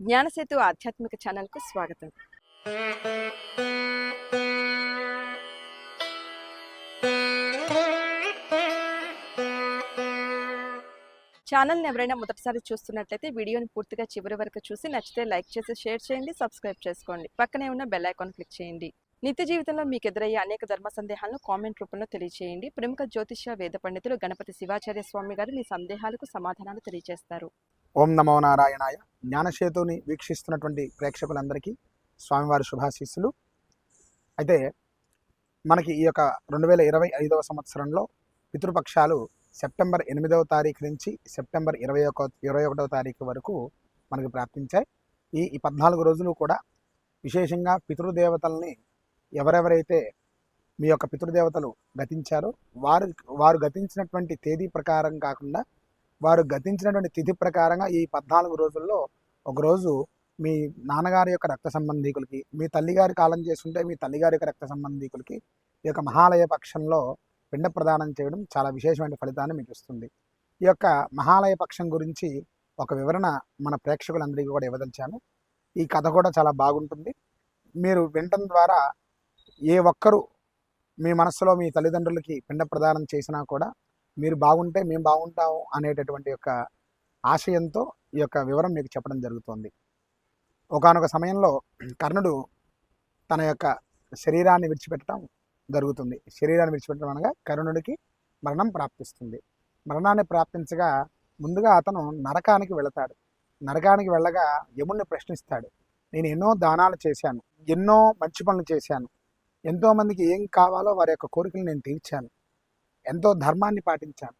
జ్ఞానసేతు ఆధ్యాత్మిక ఛానల్కు స్వాగతం. ఛానల్ని ఎవరైనా మొదటిసారి చూస్తున్నట్లయితే వీడియోని పూర్తిగా చివరి వరకు చూసి నచ్చితే లైక్ చేసి షేర్ చేయండి సబ్స్క్రైబ్ చేసుకోండి. పక్కనే ఉన్న బెల్ ఐకాన్ క్లిక్ చేయండి. నిత్య జీవితంలో మీకు ఎదురయ్యే అనేక ధర్మ సందేహాలను కామెంట్ రూపంలో తెలియజేయండి ప్రముఖ జ్యోతిష వేద పండితులు గణపతి శివాచార్య స్వామి గారు మీ సందేహాలకు సమాధానాలు తెలియజేస్తారు ఓం నమో నారాయణాయ. జ్ఞానసేతుని వీక్షిస్తున్నటువంటి ప్రేక్షకులందరికీ స్వామివారి శుభాశీస్సులు. అయితే మనకి ఈ యొక్క రెండు వేల ఇరవై ఐదవ సంవత్సరంలో పితృపక్షాలు సెప్టెంబర్ ఎనిమిదవ తారీఖు నుంచి సెప్టెంబర్ ఇరవై ఒక ఇరవై ఒకటవ తారీఖు వరకు మనకి ప్రాప్తించాయి. ఈ ఈ పద్నాలుగు రోజులు కూడా విశేషంగా పితృదేవతల్ని ఎవరెవరైతే మీ యొక్క పితృదేవతలు గతించారో వారు వారు గతించినటువంటి తేదీ ప్రకారం కాకుండా వారు గతించినటువంటి తిథి ప్రకారంగా ఈ పద్నాలుగు రోజుల్లో ఒకరోజు మీ నాన్నగారి యొక్క రక్త సంబంధీకులకి మీ తల్లిగారి కాలం చేస్తుంటే మీ తల్లిగారి యొక్క రక్త సంబంధీకులకి ఈ యొక్క మహాలయ పక్షంలో పిండ ప్రదానం చేయడం చాలా విశేషమైన ఫలితాన్ని మీకు ఇస్తుంది. ఈ యొక్క మహాలయ పక్షం గురించి ఒక వివరణ మన ప్రేక్షకులందరికీ కూడా ఇవ్వదలిచాను. ఈ కథ కూడా చాలా బాగుంటుంది. మీరు వినటం ద్వారా ఏ ఒక్కరు మీ మనస్సులో మీ తల్లిదండ్రులకి పిండ ప్రదానం చేసినా కూడా మీరు బాగుంటే మేము బాగుంటాము అనేటటువంటి యొక్క ఆశయంతో ఈ యొక్క వివరం మీకు చెప్పడం జరుగుతుంది. ఒకానొక సమయంలో కర్ణుడు తన యొక్క శరీరాన్ని విడిచిపెట్టడం జరుగుతుంది. శరీరాన్ని విడిచిపెట్టడం అనగా కర్ణుడికి మరణం ప్రాప్తిస్తుంది. మరణాన్ని ప్రాప్తించగా ముందుగా అతను నరకానికి వెళతాడు. నరకానికి వెళ్ళగా యముణ్ణి ప్రశ్నిస్తాడు. నేను ఎన్నో దానాలు చేశాను ఎన్నో మంచి పనులు చేశాను ఎంతోమందికి ఏం కావాలో వారి యొక్క కోరికలు నేను తీర్చాను. ఎంతో ధర్మాన్ని పాటించాను.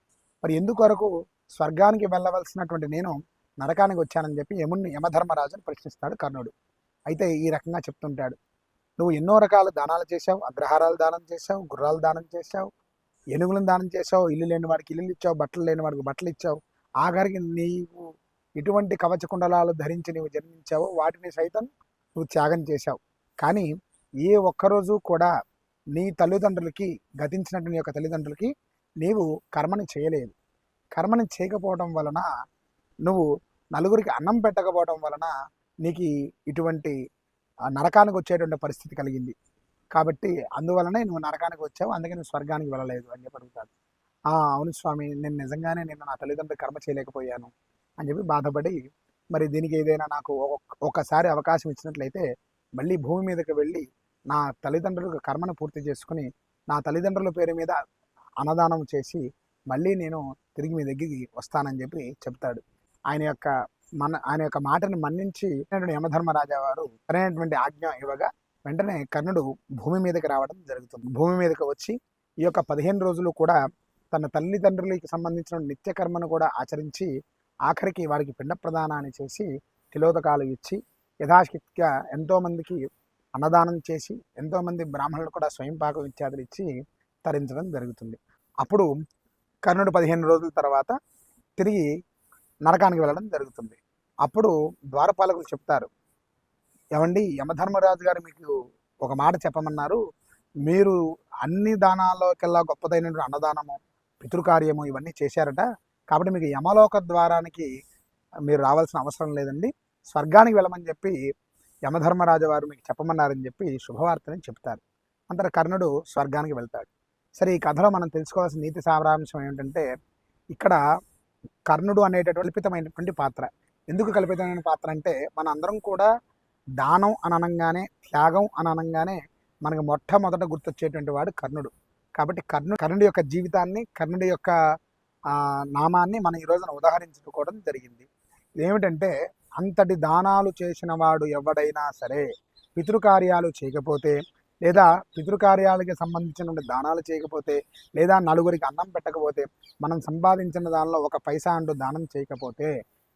మరి ఎందుకొరకు స్వర్గానికి వెళ్ళవలసినటువంటి నేను నరకానికి వచ్చానని చెప్పి యముణ్ణి యమధర్మరాజుని ప్రశ్నిస్తాడు కర్ణుడు. అయితే ఈ రకంగా చెప్తుంటాడు. నువ్వు ఎన్నో రకాల దానాలు చేశావు. అగ్రహారాలు దానం చేశావు. గుర్రాలు దానం చేశావు. ఎనుగులను దానం చేశావు. ఇల్లు లేని వాడికి ఇల్లు ఇచ్చావు. బట్టలు లేని వాడికి బట్టలు ఇచ్చావు. ఆఖరికి నీవు ఎటువంటి కవచ కుండలాలు ధరించి నీవు జన్మించావో వాటిని సైతం నువ్వు త్యాగం చేశావు. కానీ ఏ ఒక్కరోజు కూడా నీ తల్లిదండ్రులకి గతించినట్టు నీ యొక్క తల్లిదండ్రులకి నీవు కర్మని చేయలేదు. కర్మని చేయకపోవడం వలన నువ్వు నలుగురికి అన్నం పెట్టకపోవడం వలన నీకు ఇటువంటి నరకానికి వచ్చేటువంటి పరిస్థితి కలిగింది. కాబట్టి అందువలనే నువ్వు నరకానికి వచ్చావు అందుకే నువ్వు స్వర్గానికి వెళ్ళలేదు అని చెప్పి అడుగుతాడు. "ఆ, అవును స్వామి నేను నిజంగానే నిన్న నా తల్లిదండ్రులు కర్మ చేయలేకపోయాను అని చెప్పి బాధపడి మరి దీనికి ఏదైనా నాకు ఒక్- అవకాశం ఇచ్చినట్లయితే మళ్ళీ భూమి మీదకి వెళ్ళి నా తల్లిదండ్రులకు కర్మను పూర్తి చేసుకుని నా తల్లిదండ్రుల పేరు మీద అన్నదానం చేసి మళ్ళీ నేను తిరిగి మీ దగ్గరికి వస్తానని చెప్పి చెప్తాడు. ఆయన యొక్క మన ఆయన యొక్క మాటను మన్నించి యమధర్మరాజా వారు సరైనటువంటి ఆజ్ఞ ఇవ్వగా వెంటనే కర్ణుడు భూమి మీదకి రావడం జరుగుతుంది. భూమి మీదకి వచ్చి ఈ యొక్క పదిహేను రోజులు కూడా తన తల్లిదండ్రులకి సంబంధించిన నిత్యకర్మను కూడా ఆచరించి ఆఖరికి వారికి పిండ ప్రదానాన్ని చేసి తిలోదకాలు ఇచ్చి యథాశక్తిగా ఎంతోమందికి అన్నదానం చేసి ఎంతోమంది బ్రాహ్మణులు కూడా స్వయం పాక ఇత్యాదులు ఇచ్చి తరించడం జరుగుతుంది. అప్పుడు కర్ణుడు పదిహేను రోజుల తర్వాత తిరిగి నరకానికి వెళ్ళడం జరుగుతుంది. అప్పుడు ద్వారపాలకులు చెప్తారు ఏమండి యమధర్మరాజు గారు మీకు ఒక మాట చెప్పమన్నారు. మీరు అన్ని దానాల్లోకెల్లా గొప్పదైన అన్నదానము పితృకార్యము ఇవన్నీ చేశారట. కాబట్టి మీకు యమలోక ద్వారానికి మీరు రావాల్సిన అవసరం లేదండి. స్వర్గానికి వెళ్ళమని చెప్పి యమధర్మరాజు వారు మీకు చెప్పమన్నారని చెప్పి శుభవార్తని చెప్తారు. అంతట కర్ణుడు స్వర్గానికి వెళ్తాడు. సరే ఈ కథలో మనం తెలుసుకోవాల్సిన నీతి సారాంశం ఏమిటంటే ఇక్కడ కర్ణుడు అనేటటువంటి కల్పితమైనటువంటి పాత్ర. ఎందుకు కల్పితమైన పాత్ర అంటే మన అందరం కూడా దానం అని అనగానే త్యాగం అని అనగానే మనకు మొట్టమొదట గుర్తొచ్చేటువంటి వాడు కర్ణుడు. కాబట్టి కర్ణుడు కర్ణుడి యొక్క జీవితాన్ని కర్ణుడి యొక్క నామాన్ని మనం ఈ రోజున ఉదాహరించుకోవడం జరిగింది. ఏమిటంటే అంతటి దానాలు చేసిన వాడు ఎవడైనా సరే పితృకార్యాలు చేయకపోతే లేదా పితృకార్యాలకి సంబంధించిన దానాలు చేయకపోతే లేదా నలుగురికి అన్నం పెట్టకపోతే మనం సంపాదించిన దానిలో ఒక పైసా అంటూ దానం చేయకపోతే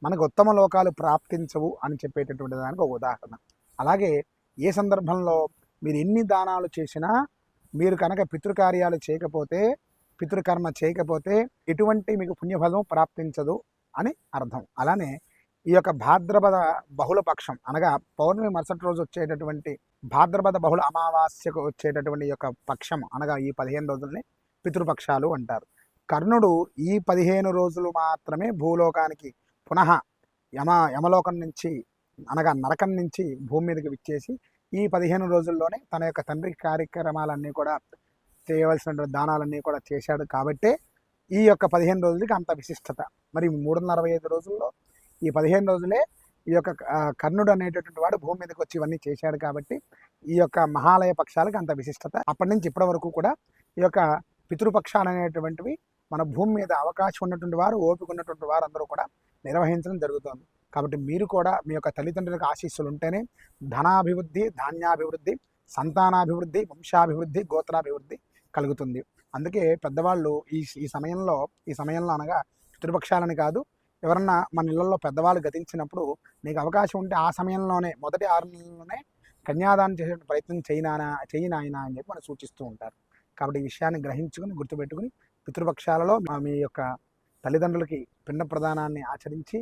మనకు ఉత్తమ లోకాలు ప్రాప్తించవు అని చెప్పేటటువంటి దానికి ఒక ఉదాహరణ. అలాగే ఏ సందర్భంలో మీరు ఎన్ని దానాలు చేసినా మీరు కనుక పితృకార్యాలు చేయకపోతే పితృకర్మ చేయకపోతే ఎటువంటి మీకు పుణ్యఫలం ప్రాప్తించదు అని అర్థం. అలానే ఈ యొక్క భాద్రపద బహుళ పక్షం అనగా పౌర్ణమి మరుసటి రోజు వచ్చేటటువంటి భాద్రపద బహుళ అమావాస్యకు వచ్చేటటువంటి యొక్క పక్షం అనగా ఈ పదిహేను రోజుల్ని పితృపక్షాలు అంటారు. కర్ణుడు ఈ పదిహేను రోజులు మాత్రమే భూలోకానికి పునః యమ యమలోకం నుంచి అనగా నరకం నుంచి భూమి మీదకి విచ్చేసి ఈ పదిహేను రోజుల్లోనే తన యొక్క తండ్రి కార్యక్రమాలన్నీ కూడా చేయవలసినటువంటి దానాలన్నీ కూడా చేశాడు కాబట్టే ఈ యొక్క పదిహేను రోజులకి అంత విశిష్టత. మరి మూడున్నర అరవై ఐదు రోజుల్లో ఈ పదిహేను రోజులే ఈ యొక్క కర్ణుడు అనేటటువంటి వాడు భూమి మీదకి వచ్చి ఇవన్నీ చేశాడు కాబట్టి ఈ యొక్క మహాలయ పక్షాలకు అంత విశిష్టత అప్పటి నుంచి ఇప్పటి వరకు కూడా ఈ యొక్క పితృపక్షాలు అనేటువంటివి మన భూమి మీద అవకాశం ఉన్నటువంటి వారు ఓపిక ఉన్నటువంటి వారు అందరూ కూడా నిర్వహించడం జరుగుతుంది. కాబట్టి మీరు కూడా మీ యొక్క తల్లిదండ్రులకు ఆశీస్సులు ఉంటేనే ధనాభివృద్ధి ధాన్యాభివృద్ధి సంతానాభివృద్ధి వంశాభివృద్ధి గోత్రాభివృద్ధి కలుగుతుంది. అందుకే పెద్దవాళ్ళు ఈ ఈ సమయంలో ఈ సమయంలో అనగా పితృపక్షాలని కాదు ఎవరన్నా మన ఇళ్ళలో పెద్దవాళ్ళు గతించినప్పుడు నీకు అవకాశం ఉంటే ఆ సమయంలోనే మొదటి ఆరు నెలల్లోనే కన్యాదానం చేసే ప్రయత్నం చేయనానా చేయి నాయనా అని చెప్పి మనం సూచిస్తూ ఉంటారు. కాబట్టి ఈ విషయాన్ని గ్రహించుకుని గుర్తుపెట్టుకుని పితృపక్షాలలో మా- మీ యొక్క తల్లిదండ్రులకి పిండ ప్రదానాన్ని ఆచరించి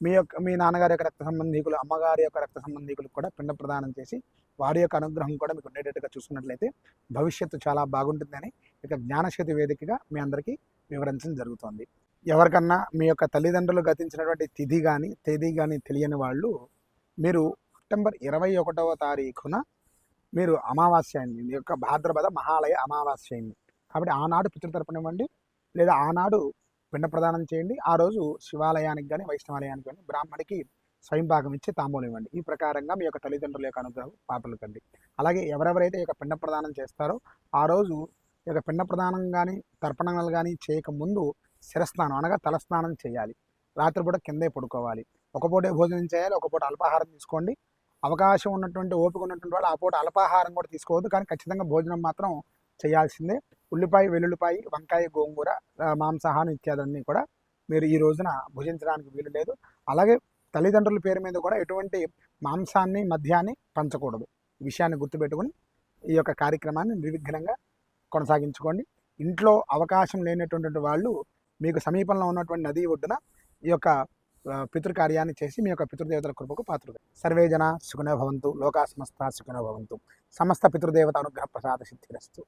మీ యొక్క మీ నాన్నగారి యొక్క రక్త సంబంధీకులు అమ్మగారి యొక్క రక్త సంబంధీకులకు కూడా పిండ ప్రదానం చేసి వారి యొక్క అనుగ్రహం కూడా మీకు ఉండేటట్టుగా చూసుకున్నట్లయితే భవిష్యత్తు చాలా బాగుంటుందని ఇక జ్ఞానశక్తి వేదికగా మీ అందరికీ వివరించడం జరుగుతోంది. ఎవరికన్నా మీ యొక్క తల్లిదండ్రులు గతించినటువంటి తిథి కానీ తేదీ కానీ తెలియని వాళ్ళు మీరు సెప్టెంబర్ ఇరవై ఒకటవ తారీఖున మీరు అమావాస్య అయింది మీ యొక్క భాద్రపద మహాలయ అమావాస్య అయింది కాబట్టి ఆనాడు పితృతర్పణ ఇవ్వండి లేదా ఆనాడు పిండ ప్రదానం చేయండి ఆ రోజు శివాలయానికి కానీ వైష్ణవాలయానికి కానీ బ్రాహ్మడికి స్వయంపాకం ఇచ్చి తాంబూలం ఇవ్వండి. ఈ ప్రకారంగా మీ యొక్క తల్లిదండ్రుల యొక్క అనుగ్రహం పాపలకండి అలాగే ఎవరెవరైతే ఈ యొక్క పిండ ప్రదానం చేస్తారో ఆ రోజు ఈ యొక్క పిండ ప్రదానం కానీ తర్పణాలు కానీ చేయకముందు శిరస్నానం అనగా తలస్నానం చేయాలి. రాత్రిపూట కిందే పడుకోవాలి. ఒక పూటే భోజనం చేయాలి ఒక పూట అల్పాహారం తీసుకోండి. అవకాశం ఉన్నటువంటి ఓపిక ఉన్నటువంటి వాళ్ళు ఆ పూట అల్పాహారం కూడా తీసుకోవద్దు. కానీ ఖచ్చితంగా భోజనం మాత్రం చేయాల్సిందే. ఉల్లిపాయ వెల్లుల్లిపాయ వంకాయ గోంగూర మాంసాహారం ఇత్యాదన్నీ కూడా మీరు ఈ రోజున భుజించడానికి వీలు లేదు. అలాగే తల్లిదండ్రుల పేరు మీద కూడా ఎటువంటి మాంసాన్ని మద్యాన్ని పంచకూడదు. ఈ విషయాన్ని గుర్తుపెట్టుకుని ఈ యొక్క కార్యక్రమాన్ని నిర్విఘ్నంగా కొనసాగించుకోండి. ఇంట్లో అవకాశం లేనటువంటి వాళ్ళు మీకు సమీపంలో ఉన్నటువంటి నది ఒడ్డున ఈ యొక్క పితృకార్యాన్ని చేసి మీ యొక్క పితృదేవతల కృపకు పాత్రుడు సర్వే జన సుఖనో భవంతు లోకా సమస్త సుఖనో భవంతు. సమస్త పితృదేవత అనుగ్రహ ప్రసాద సిద్ధిరస్తు.